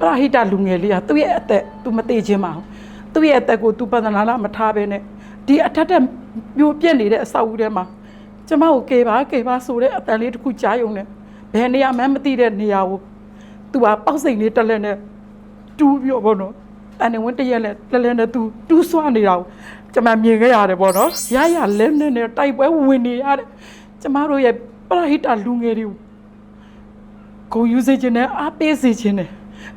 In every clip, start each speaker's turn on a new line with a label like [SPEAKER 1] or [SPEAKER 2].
[SPEAKER 1] ပရဟိတလူငယ်လေးကသူ့ရဲ့အသက်သူမသေးခြင်းပါဘူးသူ့ရဲ့အသက်ကိုသူပန္နလာလာမထားဘဲနဲ့ဒီအထက်တက်ပြိုပြက်နေတဲ့အဆောက်အဦထဲမှာကျမကိုကေပါကေပါဆိုတဲ့အတန်လေးတစ်ခုကြားယုံနေဘယ်နေရာမှမသိတဲ့နေရာကိုသူကပေါက်စိန်လေးတက်လက်နဲ့တူးပြောပေါ့နော်အန်နေဝင်တရက်လက်လက်လက်နဲ့သူတူးဆွနေတာကိုကျမမြင်ခဲ့ရတယ်ပေါ့နော်ရရလဲနေနဲ့တိုက်ပွဲဝင်နေရတယ်ကျမတို့ရဲ့ပရဟိတလူငယ်တွေကိုဂုံယူစေခြင်းနဲ့အားပေးစေခြင်းနဲ့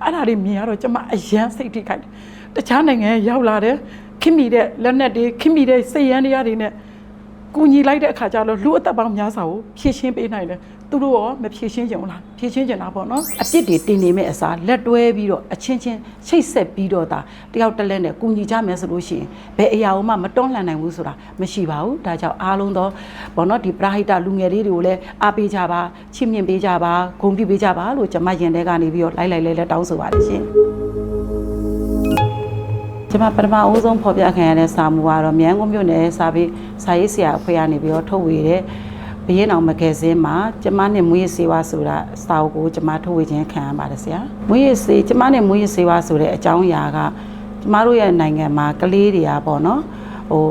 [SPEAKER 1] အဲ့ဒါတွေမြင်ရတော့ကျမအယမ်းစိတ်ထိခိုက်တယ်တခြားနိုင်ငံရောက်လာတယ်ခင်မိတဲ့လက်နက်တွေခင်မိတဲ့စိတ်ရမ်းတရားတွေနဲ့ ကူညီလိုက်တဲ့အခါကျတော့လူအသက်ပေါင်းများစွာကိုဖြည့်ရှင်းပေးနိုင်တယ်သူတို့ရောမဖြည့်ရှင်းကြဘူးလားဖြည့်ရှင်းကြတာပေါ့နော်အပြစ်တွေတင်နေမဲ့အစားလက်တွဲပြီးတော့အချင်းချင်းချိတ်ဆက်ပြီးတော့ဒါတယောက်တစ်လက်နဲ့ကူညီကြမယ်ဆိုလို့ရှိရင်ဘယ်အရာမှမတွန်းလှန်နိုင်ဘူးဆိုတာမရှိပါဘူးဒါကြောင့်အားလုံးသောဘောနော်ဒီပရာဟိတလူငယ်လေးတွေကိုလည်းအားပေးကြပါချစ်မြင့်ပေးကြပါဂုဏ်ပြုပေးကြပါလို့ကျွန်မရင်ထဲကနေပြီးတော့လိုက်လိုက်လဲလဲတောင်းဆိုပါတယ်ရှင် ကျွန်မပထမအဦးဆုံးဖော်ပြခံရတဲ့စာမူကတော့မြန်ကုန်မြို့နယ်စာပေစာရေးဆရာအဖွဲ့ကနေပြီးတော့ထုတ်ဝေတဲ့ဘရင်အောင်မဂဇင်းမှာကျွန်မနဲ့မွေးရစေဝါဆိုတာစာအုပ်ကိုကျွန်မထုတ်ဝေခြင်းခံရပါတယ်ဆရာမွေးရစေကျွန်မနဲ့မွေးရစေဝါဆိုတဲ့အကြောင်းအရာကကျွန်မတို့ရဲ့နိုင်ငံမှာကလေးတွေကပေါ့နော်ဟို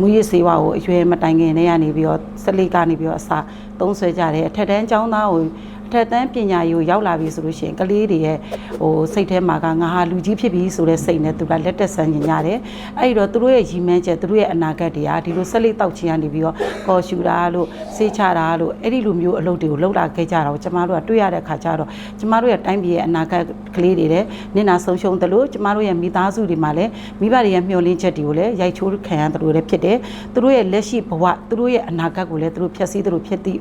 [SPEAKER 1] မွေးရစေဝါကိုအရွယ်မတိုင်ခင်တည်းကနေပြီးတော့ဆက်လေးကနေပြီးတော့အစာသုံးဆွဲကြတယ်အထက်တန်းကျောင်းသားကိုအ ထက်တန်းပညာရေးကိုရောက်လာပြီဆိုလို့ရှိရင်ကလေးတွေရဲ့ဟိုစိတ်ထဲမှာကငါဟာလူကြီးဖြစ်ပြီဆိုတဲ့စိတ်နဲ့သူကလက်တက်ဆန်းကျင်ကြတယ်အဲ့ဒီတော့သူတို့ရဲ့ရည်မှန်းချက်သူတို့ရဲ့အနာဂတ်တွေကဒီလိုဆက်လက်တောက်ချင်ရနေပြီးတော့ကော်ရှူတာလို့စေးချတာလို့အဲ့ဒီလိုမျိုးအလုပ်တွေကိုလုပ်လာခဲ့ကြတာကိုကျမတို့ကတွေ့ရတဲ့အခါကျတော့ကျမတို့ရဲ့တိုင်းပြည်ရဲ့အနာဂတ်ကလေးတွေလည်းနင့်နာဆုံးရှုံးတယ်လို့ကျမတို့ရဲ့မိသားစုတွေမှာလည်းမိဘတွေရဲ့မျှော်လင့်ချက်တွေကိုလည်းရိုက်ချိုးခံရတယ်လို့လည်းဖြစ်တယ်သူတို့ရဲ့လက်ရှိဘဝသူတို့ရဲ့အနာဂတ်ကိုလည်းသူတို့ဖြည့်ဆည်းသူတို့ဖြစ်သည့်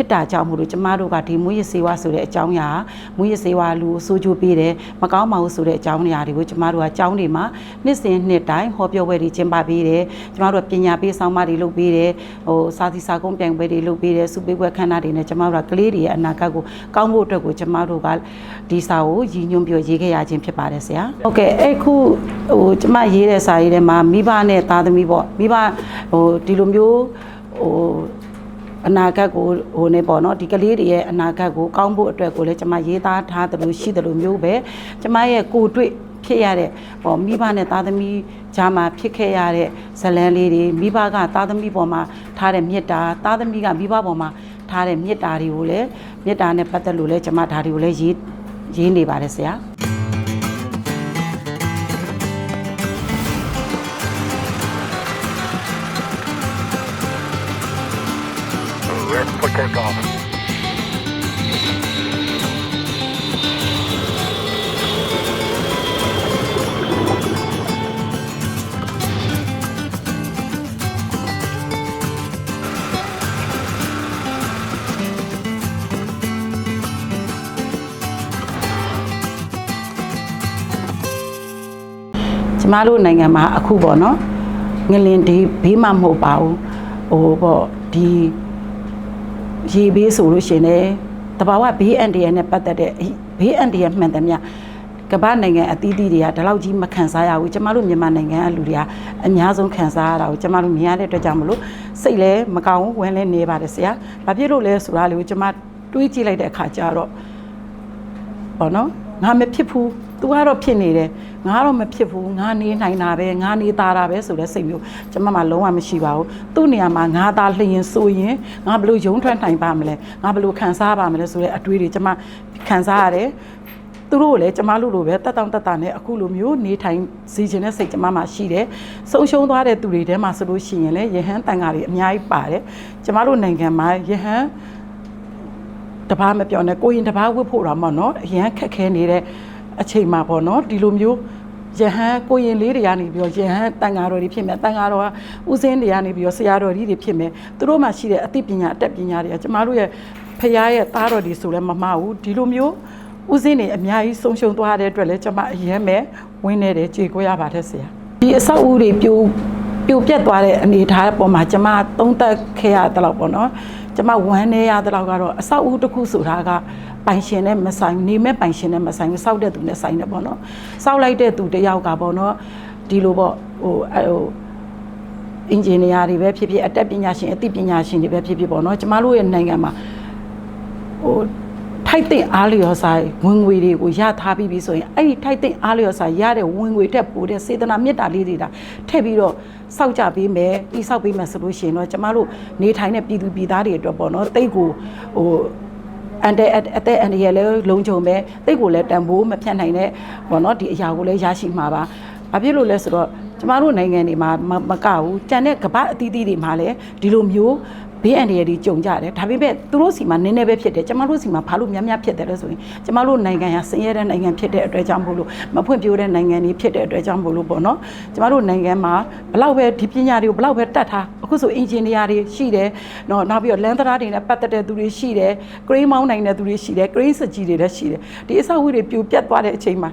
[SPEAKER 1] ဖြစ်တာကြောင့်မို့လို့ကျမတို့ကဒီမွေးရစေဝါဆိုတဲ့အကြောင်းအရာမွေးရစေဝါလူကိုစိုးကြိုးပေးတယ်မကောင်းပါဘူးဆိုတဲ့အကြောင်းအရာတွေကိုကျမတို့ကကျောင်းတွေမှာနှစ်စဉ်နှစ်တိုင်းဟောပြောပွဲတွေကျင်းပပေးတယ်ကျမတို့ကပညာပေးဆောင်မတွေလုပ်ပေးတယ်ဟိုစာသီစာကုန်းပြိုင်ပွဲတွေလုပ်ပေးတယ်စုပေးပွဲခန်းနာတွေနဲ့ကျမတို့ကကလေးတွေရဲ့အနာဂတ်ကိုကောင်းဖို့အတွက်ကိုကျမတို့ကဒီစာကိုရည်ညွှန်းပြီးရေးခဲ့ရခြင်းဖြစ်ပါတယ်ဆရာဟုတ်ကဲ့အဲ့ခုဟိုကျမရေးတဲ့စာရေးထဲမှာမိဘနဲ့သားသမီးပေါ့မိဘဟိုဒီလိုမျိုးဟို အနာဂတ်ကိုဟိုနေပေါ့နော်ဒီကလေးတွေရဲ့အနာဂတ်ကိုကောင်းဖို့အတွက်ကိုလည်းကျွန်မရေးသားထားသလိုရှိသလိုမျိုးပဲကျွန်မရဲ့ကိုယ်တွေ့ဖြစ်ရတဲ့ဟောမိဘနဲ့သားသမီးဂျာမှာဖြစ်ခဲ့ရတဲ့ဇလန်းလေးတွေမိဘကသားသမီးပေါ်မှာထားတဲ့မေတ္တာသားသမီးကမိဘပေါ်မှာထားတဲ့မေတ္တာတွေကိုလည်းမေတ္တာနဲ့ပတ်သက်လို့လည်းကျွန်မဒါတွေကိုလည်းရေးရေးနေပါတယ်ဆရာ
[SPEAKER 2] We're for takeoff.
[SPEAKER 1] ကျမတို့နိုင်ငံမှာအခုပေါ့နော်ငလင်ဒီဘေးမှမဟုတ်ပါဘူးဟိုပေါ့ဒီ ရေဘေးဆိုလို့ရှိရင်လည်းတဘာဝဘေးအန်တရနဲ့ပတ်သက်တဲ့ဘေးအန်တရမှန်တယ်မြကမ္ဘာနိုင်ငံအသီးသီးတွေကဒီလောက်ကြီးမခံစားရဘူးကျမတို့မြန်မာနိုင်ငံကလူတွေကအများဆုံးခံစားရတာကိုကျမတို့မြင်ရတဲ့အတွက်ကြောင့်မလို့စိတ်လည်းမကောင်းဘူးဝင်လည်းနေပါတယ်ဆရာ။ဘာဖြစ်လို့လဲဆိုတာလေကိုကျမတွေးကြည့်လိုက်တဲ့အခါကျတော့ပေါ့နော်ငါမဖြစ်ဘူး तू ကတော့ဖြစ်နေတယ်ငါကတော့မဖြစ်ဘူးငါနေနိုင်တာပဲငါနေသားတာပဲဆိုတဲ့စိတ်မျိုးကျွန်မမှလုံးဝမရှိပါဘူးသူ့နေရာမှာငါသားလျင်ဆိုရင်ငါဘယ်လို့ယုံထွက်နိုင်ပါမလဲငါဘယ်လို့ခံစားပါမလဲဆိုတဲ့အတွေးတွေကျွန်မခံစားရတယ်သူတို့ကိုလည်းကျမတို့လိုပဲတက်တောင့်တက်တာနဲ့အခုလိုမျိုးနေထိုင်စီခြင်းတဲ့စိတ်ကျမမှာရှိတယ်။ဆုံးရှုံးသွားတဲ့သူတွေထဲမှာဆိုလို့ရှိရင်လည်းယဟန်တန်ဃာတွေအများကြီးပါတယ်။ကျမတို့နိုင်ငံမှာယဟန်တပားမပြောနဲ့ကိုရင်တပားဝတ်ဖို့တော့မနော်အရန်ခက်ခဲနေတဲ့ အချိန်မှာပေါ့နော်ဒီလိုမျိုးယဟန်ကိုရင်လေးတွေကနေပြီးတော့ယဟန်တန်ဃာတော်တွေဖြစ်မယ်တန်ဃာတော်ကဥစဉ်တွေကနေပြီးတော့ဆရာတော်ကြီးတွေဖြစ်မယ်သူတို့မှရှိတဲ့အသိပညာအတတ်ပညာတွေကကျမတို့ရဲ့ဖခင်ရဲ့သားတော်တွေဆိုလည်းမမှားဘူးဒီလိုမျိုးဥစဉ်တွေအများကြီးဆုံးရှုံးသွားတဲ့အတွက်လည်းကျမအရန်ပဲဝင်းနေတယ်ကြေကိုရပါတယ်ဆရာဒီအဆောက်အဦတွေပြိုပြိုပြက်သွားတဲ့အနေအထားပေါ်မှာကျမသုံးသပ်ခဲ့ရတဲ့လောက်ပေါ့နော်ကျမဝမ်းနေရတဲ့လောက်ကတော့အဆောက်အဦတစ်ခုဆိုတာကပိုင်ရှင်နဲ့မဆိုင်နေမဲ့ပိုင်ရှင်နဲ့မဆိုင်ဘူးစောက်တဲ့သူနဲ့ဆိုင်တယ်ပေါ့နော်စောက်လိုက်တဲ့သူတယောက်ကပေါ့နော်ဒီလိုပေါ့ဟိုအဲဟိုအင်ဂျင်နီယာတွေပဲဖြစ်ဖြစ်အတတ်ပညာရှင်အသိပညာရှင်တွေပဲဖြစ်ဖြစ်ပေါ့နော်ကျမတို့ရဲ့နိုင်ငံမှာဟို ထိုက်တဲ့အားလျော်စာဝင်ငွေတွေကိုရထားပြီးပြီဆိုရင်အဲ့ဒီထိုက်တဲ့အားလျော်စာရတဲ့ဝင်ငွေတက်ပိုတဲ့စေတနာမေတ္တာလေးတွေဒါထည့်ပြီးတော့စောက်ကြပေးမယ်တိစောက်ပေးမယ်ဆိုလို့ရှိရင်တော့ကျမတို့နေထိုင်တဲ့ပြည်သူပြည်သားတွေအတွက်ပေါ့နော်တိတ်ကိုဟိုအန်တဲ့အအသက်အန်ရလည်းလုံခြုံပဲတိတ်ကိုလည်းတန်ဖိုးမဖြတ်နိုင်တဲ့ပေါ့နော်ဒီအရာကိုလည်းရရှိမှာပါဘာဖြစ်လို့လဲဆိုတော့ကျမတို့နိုင်ငံတွေမှာမမကဘူးကြံတဲ့ကမ္ဘာအသီးသီးတွေမှာလည်းဒီလိုမျိုး ဘေးအန္တရာယ်တွေကြုံကြတယ်ဒါပေမဲ့သူတို့စီမှာနည်းနည်းပဲဖြစ်တယ်ကျမတို့စီမှာဘာလို့များများဖြစ်တယ်လဲဆိုရင်ကျမတို့နိုင်ငံဟာဆင်းရဲတဲ့နိုင်ငံဖြစ်တဲ့အတွက်ကြောင့်မို့လို့မဖွံ့ဖြိုးတဲ့နိုင်ငံတွေဖြစ်တဲ့အတွက်ကြောင့်မို့လို့ပေါ့နော်ကျမတို့နိုင်ငံမှာဘလောက်ပဲဒီပညာတွေကိုဘလောက်ပဲတတ်ထားအခုဆိုအင်ဂျင်နီယာတွေရှိတယ်နော်နောက်ပြီးတော့လန်သရာတွေနဲ့ပတ်သက်တဲ့သူတွေရှိတယ်ကရိန်းမောင်းနိုင်တဲ့သူတွေရှိတယ်ကရိန်းစကြီးတွေလည်းရှိတယ်ဒီအဆောက်အဦတွေပြိုပြတ်သွားတဲ့အချိန်မှာ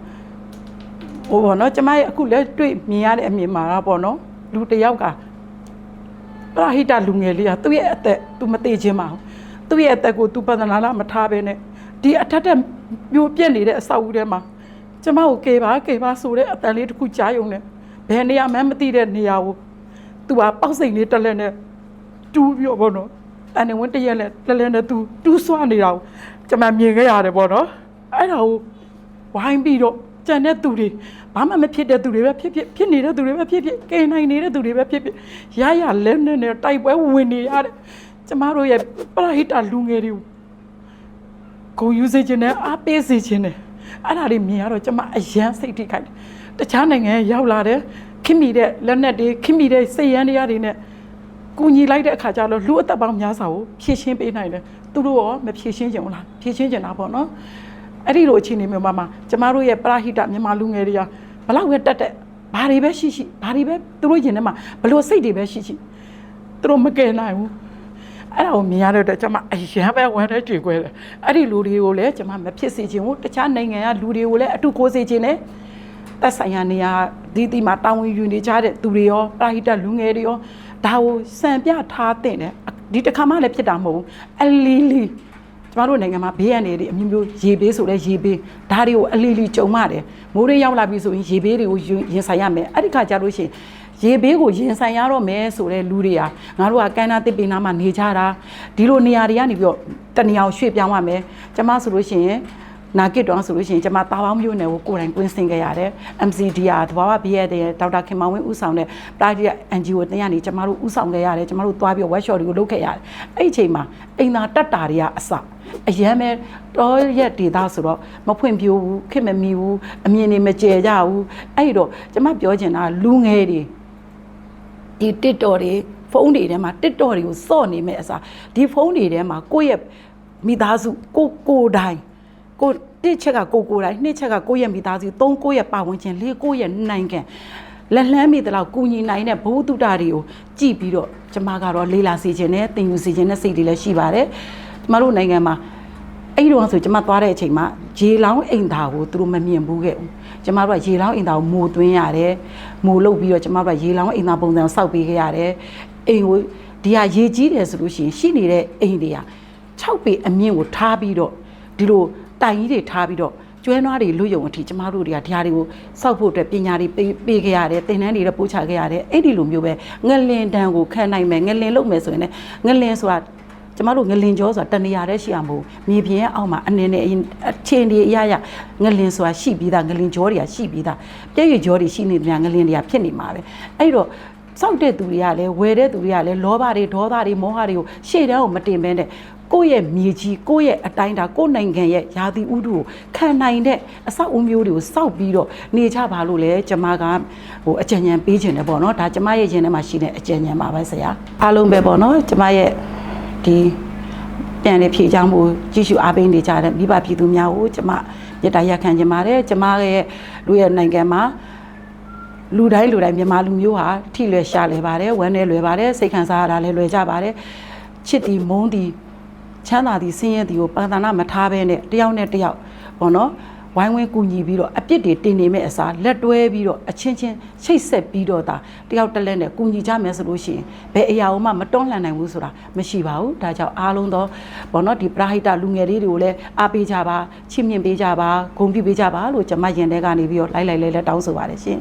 [SPEAKER 1] ဟိုပေါ့နော်ကျမရဲ့အခုလက်တွေ့မြင်ရတဲ့အမြင်မှာတော့ပေါ့နော်လူတစ်ယောက်က ပရဟိတလူငယ်လေးကသူ့ရဲ့အသက်သူမသိချင်းပါဘူးသူ့ရဲ့အသက်ကိုသူပဒနာလာမထားဘဲနဲ့ဒီအထက်ထက်ပြိုပြက်နေတဲ့အဆောက်အဦထဲမှာကျမကိုကေပါကေပါဆိုတဲ့အတန်လေးတစ်ခုကြားယုံနဲ့ဘယ်နေရာမှမသိတဲ့နေရာကိုသူကပေါက်စိန်လေးတက်လက်နဲ့တူးပြီးတော့ပေါ့နော်တန်နေဝင်တရက်လက်လက်လက်နဲ့သူတူးဆွနေတာကိုကျမမြင်ခဲ့ရတယ်ပေါ့နော်အဲ့ဒါကိုဝိုင်းပြီးတော့ကြံတဲ့သူတွေ ဘာမှမဖြစ်တဲ့သူတွေပဲဖြစ်ဖြစ်ဖြစ်နေတဲ့သူတွေပဲဖြစ်ဖြစ်ကိန်းနိုင်နေတဲ့သူတွေပဲဖြစ်ဖြစ်ရရလဲနဲ့နဲ့တိုက်ပွဲဝင်နေရတဲ့ကျမတို့ရဲ့ပရဟိတလူငယ်တွေကိုကိုယူစေခြင်းနဲ့အားပေးစေခြင်းနဲ့အဲ့ဒါတွေမြင်ရတော့ကျမအယမ်းစိတ်ထိခိုက်တယ်တခြားနိုင်ငံရောက်လာတဲ့ခင်မိတဲ့လက်နက်တွေခင်မိတဲ့စိတ်ရန်တရားတွေနဲ့ကူညီလိုက်တဲ့အခါကျတော့လူအသက်ပေါင်းများစွာကိုဖြည့်ရှင်းပေးနိုင်တယ်သူတို့ရောမဖြည့်ရှင်းကြဘူးလားဖြည့်ရှင်းကြတာပေါ့နော်အဲ့ဒီလိုအခြေအနေမျိုးမှာမှာကျမတို့ရဲ့ပရဟိတမြန်မာလူငယ်တွေက ဘလောက်ပဲတက်တက်ဘာတွေပဲရှိရှိဘာတွေပဲသူတို့ရင်ထဲမှာဘလို့စိတ်တွေပဲရှိရှိသူတို့မကယ်နိုင်ဘူးအဲ့ဒါကိုမြင်ရတဲ့အတွက်ကျမအရန်ပဲဝမ်းထဲကြွေခွဲတယ်အဲ့ဒီလူတွေကိုလည်းကျမမဖြစ်စေချင်ဘူးတခြားနိုင်ငံကလူတွေကိုလည်းအတူကိုစေချင်တယ်သက်ဆိုင်ရာနေရာဒီဒီမှာတာဝန်ယူနေကြတဲ့သူတွေရောပရဟိတလူငယ်တွေရောဒါကိုစံပြထားတဲ့တယ်ဒီတစ်ခါမှလည်းဖြစ်တာမဟုတ်ဘူးအလီလီ ကျမတို့နိုင်ငံမှာဘေးရန်တွေအမျိုးမျိုးရေဘေးဆိုလဲရေဘေးဒါတွေကိုအလီလီကြုံရတယ်မိုးရေရောက်လာပြီဆိုရင်ရေဘေးတွေကိုရင်ရင်ဆိုင်ရမယ်အဲ့ဒီခါကျလို့ရှိရင်ရေဘေးကိုရင်ဆိုင်ရတော့မယ်ဆိုတဲ့လူတွေဟာငါတို့ကကန်နာတစ်ပင်နာမှာနေကြတာဒီလိုနေရာတွေကနေပြီးတော့တနေရာကိုရွှေ့ပြောင်းရမယ်ကျမဆိုလို့ရှိရင်နာကစ်တော့ဆိုလို့ရှိရင်ကျမတာပေါင်းမျိုးနယ်ကိုကိုယ်တိုင်ကွင်းဆင်ခဲ့ရတယ် MCDR သဘာဝဘေးရတဲ့ဒေါက်တာခင်မောင်ဝင်းဦးဆောင်တဲ့ private NGO တင်ရနေကျမတို့ဦးဆောင်ခဲ့ရတယ်ကျမတို့သွားပြီး workshop တွေကိုလုပ်ခဲ့ရတယ်အဲ့ဒီအချိန်မှာအိမ်သာတက်တာတွေကအစ အရန်ပဲတော့ရက်ဒေတာဆိုတော့မဖွင့်ပြိုးဘူးခင်မမီဘူးအမြင်တွေမကျဲကြဘူးအဲ့ဒီတော့ကျမပြောချင်တာလူငယ်တွေဒီ TikTok တွေဖုန်းတွေထဲမှာ TikTok တွေကိုစော့နေမဲ့အစားဒီဖုန်းတွေထဲမှာကိုယ့်ရဲ့မိသားစုကိုကိုယ်တိုင်ကိုတစ်ချက်ကကိုကိုယ်တိုင်နှစ်ချက်ကကိုယ့်ရဲ့မိသားစုသုံးကိုယ့်ရဲ့ပတ်ဝန်းကျင်လေးကိုယ့်ရဲ့နိုင်ငံလက်လှမ်းမိတဲ့လောက်ကူညီနိုင်တဲ့ဘုဟုတုတ္တတွေကိုကြည့်ပြီးတော့ကျမကတော့လေးလာစီခြင်းနဲ့တင်ယူစီခြင်းနဲ့စိတ်တွေလည်းရှိပါတယ် ကျမတို့နိုင်ငံမှာအဲ့ဒီတော့ဆိုကျမသွားတဲ့အချိန်မှာရေလောင်းအိမ်သားကိုသူတို့မမြင်ဘူးခဲ့ဘူးကျမတို့ကရေလောင်းအိမ်သားကိုမိုးသွင်းရတယ်မိုးလုတ်ပြီးတော့ကျမတို့ကရေလောင်းအိမ်သားပုံစံကိုစောက်ပေးခဲ့ရတယ်အိမ်ကိုဒီဟာရေကြီးတယ်ဆိုလို့ရှိရင်ရှိနေတဲ့အိမ်တွေက6ပေအမြင့်ကိုထားပြီးတော့ဒီလိုတိုင်ကြီးတွေထားပြီးတော့ကျွဲနွားတွေလွတ်ယုံအထိကျမတို့တွေကဒီဟာတွေကိုစောက်ဖို့အတွက်ပညာတွေပေးပေးခဲ့ရတယ်သင်တန်းတွေလည်းပို့ချခဲ့ရတယ်အဲ့ဒီလိုမျိုးပဲငလင်တန်းကိုခံနိုင်မယ်ငလင်လုပ်မယ်ဆိုရင်လည်းငလင်ဆိုတာ ကျမတို့ငလင်ကြောဆိုတာတနေရာတည်းရှိအောင်မဟုတ်မြေပြင်ရဲ့အောက်မှာအနေနဲ့အခြေအနေအရရငလင်ဆိုတာရှိပြီးသားငလင်ကြောတွေကရှိပြီးသားပြည့်ရကြောတွေရှိနေတဲ့ငလင်တွေကဖြစ်နေမှာပဲအဲ့တော့စောက်တဲ့သူတွေကလည်းဝယ်တဲ့သူတွေကလည်းလောဘတွေဒေါသတွေမောဟတွေကိုရှေ့တန်းကိုမတင်ဘဲနဲ့ကိုယ့်ရဲ့မြေကြီးကိုယ့်ရဲ့အတိုင်းဒါကိုယ့်နိုင်ငံရဲ့ယာတိဥတုကိုခံနိုင်တဲ့အဆောက်အဦမျိုးတွေကိုစောက်ပြီးတော့နေကြပါလို့လဲကျမကဟိုအကြံဉာဏ်ပေးခြင်းတယ်ပေါ့နော်ဒါကျမရဲ့ရင်ထဲမှာရှိတဲ့အကြံဉာဏ်ပါပဲဆရာအားလုံးပဲပေါ့နော်ကျမရဲ့ ဒီပြန်လေဖြည့်ချောင်းမှုကြည့်ရှုအားပေးနေကြတဲ့မိဘပြည်သူများကိုကျမမေတ္တာရက်ခံခြင်းပါတယ်ကျမရဲ့လူရဲ့နိုင်ငံမှာလူတိုင်းလူတိုင်းမြန်မာလူမျိုးဟာထိလွယ်ရှာလွယ်ပါတယ်ဝမ်းနဲ့လွယ်ပါတယ်စိတ်ခံစားရတာလည်းလွယ်ကြပါတယ်ချစ်တီမုန်းတီချမ်းသာတီဆင်းရဲတီကိုပန္တနာမထားဘဲနဲ့တယောက်နဲ့တယောက်ဘောနော် ဝိုင်းဝန်းကူညီပြီးတော့အပြစ်တွေတင်နေမဲ့အစားလက်တွဲပြီးတော့အချင်းချင်းချိတ်ဆက်ပြီးတော့ဒါတယောက်တစ်လက်နဲ့ကူညီကြမယ်ဆိုလို့ရှိရင်ဘယ်အရာမှမတွန်းလှန်နိုင်ဘူးဆိုတာမရှိပါဘူးဒါကြောင့်အားလုံးသောဘောနော်ဒီပရာဟိတလူငယ်လေးတွေကိုလည်းအားပေးကြပါချစ်မြင့်ပေးကြပါဂုဏ်ပြုပေးကြပါလို့ကျွန်မယင်တဲ့ကနေပြီးတော့လိုက်လိုက်လဲလဲတောင်းဆိုပါတယ်ရှင်